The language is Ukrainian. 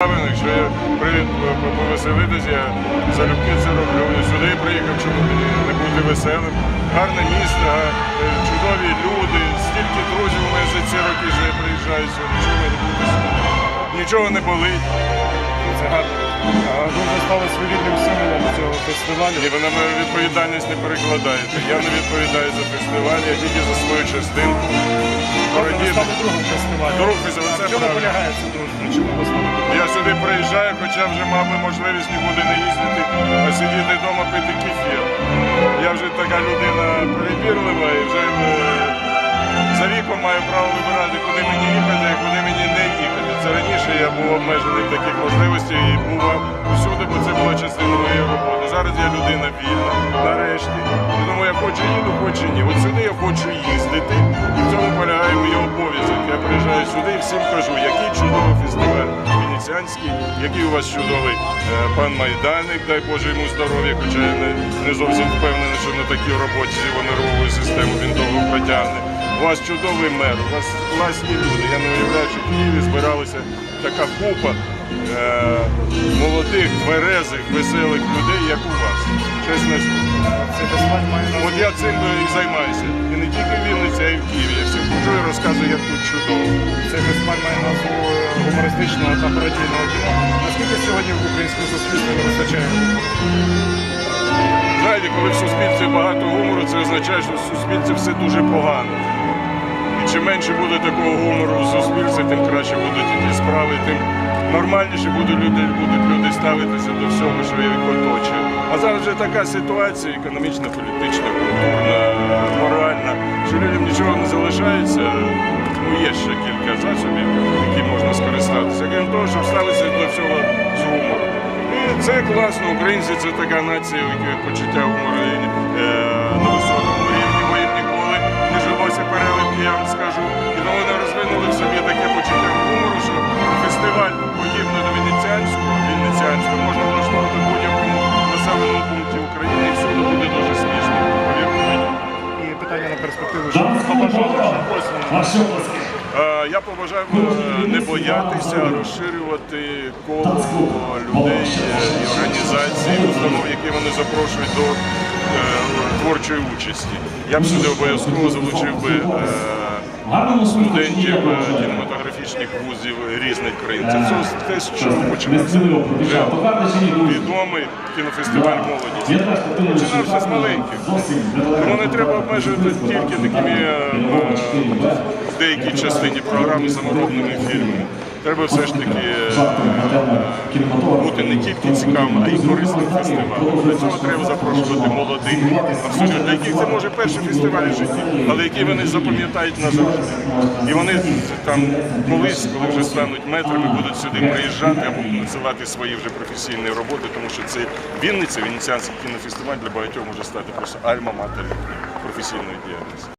Якщо я повеселитися, я залюбки це роблю. Я Сюди приїхав, чому не бути веселим. Гарне місто, е, чудові люди, стільки друзів у мене за ці роки, я приїжджаю сюди, чому не сюди. Нічого не болить. Це гарно. Ви стали своєрідним символом цього фестивалю. І ви на відповідальність не перекладаєте. Я не відповідаю за фестиваль, я тільки за свою частинку. Стали другом фестивалю. Другий фестиваль, це в чому правильно. полягає це дружба? Чому ви стали? Я сюди приїжджаю, хоча вже мав би можливість нікуди не їздити, а сидіти вдома пити кефір. Я вже така людина перебірлива і вже е, за віком маю право вибирати, куди мені їхати, а куди мені не їхати. Це раніше я був обмежений в таких можливостей і бував усюди, бо це була частина моєї роботи. Зараз я людина вільна, нарешті. І Тому я хочу їду, хочу ні. От сюди я хочу їздити, всім кажу, який чудовий фестиваль венеціанський, який у вас чудовий е, пан Майданик, дай Боже йому здоров'я, хоча я не, не зовсім впевнений, що на такій роботі з його нервовою системою він довго протягне. У вас чудовий мер, у вас класні люди. Я не уявляю, що в Києві збиралася така купа е, молодих, тверезих, веселих людей, як у вас. Назву От я цим і займаюся. І не тільки в Вінниці, а й в Києві. Я всім хожу і розказую, як тут чудово. Цей фестиваль має назву гумористичного та пародійного кіно. Наскільки сьогодні в українському суспільстві не вистачає? Знаєте, коли в суспільстві багато гумору, це означає, що в суспільстві все дуже погано. І чим менше буде такого гумору у суспільстві, тим краще будуть іти справи, тим нормальніше будуть люди, будуть люди ставитися до всього, що їх оточує. А зараз вже така ситуація економічна, політична, культурна, моральна, що людям нічого не залишається. Ну, є ще кілька засобів, які можна скористатися. Крім того, щоб ставитися до всього з гумором. І це класно. Українці це така нація, у якої почуття гумору Ваші. Е, Я побажав е, не боятися, розширювати коло людей е, і організацій, установ, які вони запрошують до творчої участі. Я б сюди обов'язково залучив би Гарному студентів е, кінематографічних вузів різних країн. Це те, з чого друзі? відомий кінофестиваль що Починався з маленьких. Тому не треба обмежувати тільки такими е, е, в деякій частині програми саморобними фільмами. Треба все ж таки е, бути не тільки цікавим, а й корисним фестивалем. Для цього треба запрошувати молодих, абсолютно для яких це може перший фестиваль в житті, але який вони запам'ятають назавжди. І вони там колись, коли вже стануть метрами, будуть сюди приїжджати або надсилати свої вже професійні роботи, тому що це Вінниця, Венеціанський кінофестиваль для багатьох може стати просто альма-матер професійної діяльності.